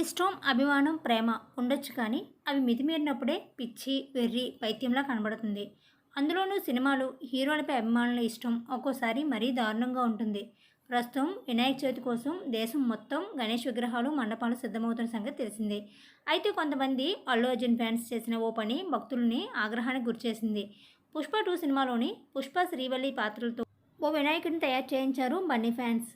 ఇష్టం అభిమానం ప్రేమ ఉండొచ్చు కానీ అవి మితిమీరినప్పుడే పిచ్చి వెర్రి పైత్యంలా కనబడుతుంది. అందులోనూ సినిమాలు హీరోలపై అభిమానుల ఇష్టం ఒక్కోసారి మరీ దారుణంగా ఉంటుంది. ప్రస్తుతం వినాయక చవితి కోసం దేశం మొత్తం గణేష్ విగ్రహాలు మండపాలు సిద్ధమవుతున్న సంగతి తెలిసిందే. అయితే కొంతమంది అల్లు అర్జున్ ఫ్యాన్స్ చేసిన ఓ పని భక్తుల్ని ఆగ్రహానికి గురిచేసింది పుష్ప టూ సినిమాలోని పుష్ప శ్రీవల్లి పాత్రలతో ఓ వినాయకుడిని తయారు చేయించారు బన్నీ ఫ్యాన్స్.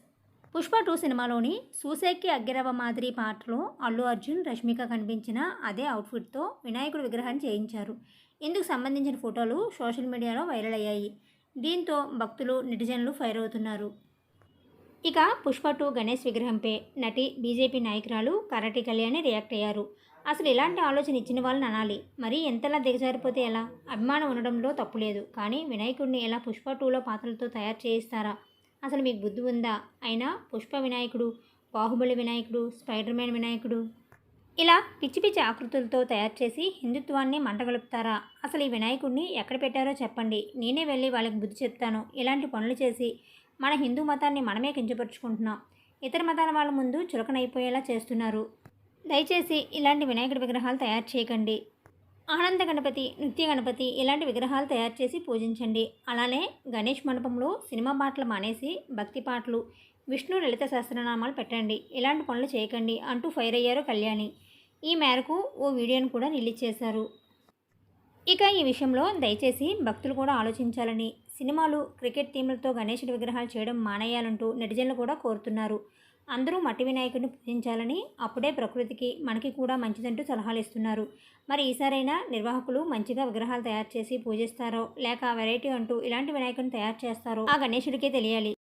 పుష్ప టూ సినిమాలోని సూసేకి అగ్గిరవ మాదిరి పాటలో అల్లు అర్జున్ రష్మిక కనిపించిన అదే అవుట్ఫిట్తో వినాయకుడి విగ్రహాన్ని చేయించారు. ఇందుకు సంబంధించిన ఫోటోలు సోషల్ మీడియాలో వైరల్ అయ్యాయి. దీంతో భక్తులు నెటిజన్లు ఫైర్ అవుతున్నారు. ఇక పుష్ప టూ గణేష్ విగ్రహంపై నటి బీజేపీ నాయకురాలు కరటి కళ్యాణి రియాక్ట్ అయ్యారు. అసలు ఇలాంటి ఆలోచన ఇచ్చిన వాళ్ళని అనాలి? మరి ఎంతలా దిగజారిపోతే ఎలా? అభిమానం ఉండడంలో తప్పు లేదు కానీ వినాయకుడిని ఎలా పుష్ప టూలో పాత్రలతో తయారు చేయిస్తారా? అసలు మీకు బుద్ధి ఉందా? అయినా పుష్ప వినాయకుడు బాహుబలి వినాయకుడు స్పైడర్ మ్యాన్ వినాయకుడు. ఇలా పిచ్చి పిచ్చి ఆకృతులతో తయారు చేసి హిందుత్వాన్ని మంటగలుపుతారా అసలు ఈ వినాయకుడిని ఎక్కడ పెట్టారో చెప్పండి. నేనే వెళ్ళి వాళ్ళకి బుద్ధి చెప్తాను. ఇలాంటి పనులు చేసి మన హిందూ మతాన్ని మనమే కించపరుచుకుంటున్నాం. ఇతర మతాల వాళ్ళ ముందు చులకనైపోయేలా చేస్తున్నారు. దయచేసి ఇలాంటి వినాయకుడి విగ్రహాలు తయారు చేయకండి. ఆనంద గణపతి నృత్య గణపతి ఇలాంటి విగ్రహాలు తయారు చేసి పూజించండి. అలానే గణేష్ మండపంలో సినిమా పాటలు మానేసి భక్తి పాటలు విష్ణు లలిత సహస్రనామాలు పెట్టండి. ఇలాంటి పనులు చేయకండి అంటూ ఫైర్ అయ్యారు కళ్యాణి. ఈ మేరకు ఓ వీడియోను కూడా రిలీజ్ చేశారు. ఇక ఈ విషయంలో దయచేసి భక్తులు కూడా ఆలోచించాలని సినిమాలు క్రికెట్ థీమ్లతో గణేశుడి విగ్రహాలు చేయడం మానేయాలంటూ నెటిజన్లు కూడా కోరుతున్నారు. అందరూ మట్టి వినాయకుడిని పూజించాలని అప్పుడే ప్రకృతికి మనకి కూడా మంచిదంటూ సలహాలు ఇస్తున్నారు మరి ఈసారైనా నిర్వాహకులు మంచిగా విగ్రహాలు తయారు చేసి పూజిస్తారో లేక వెరైటీ అంటూ ఇలాంటి వినాయకుడిని తయారు చేస్తారో ఆ గణేశుడికే తెలియాలి.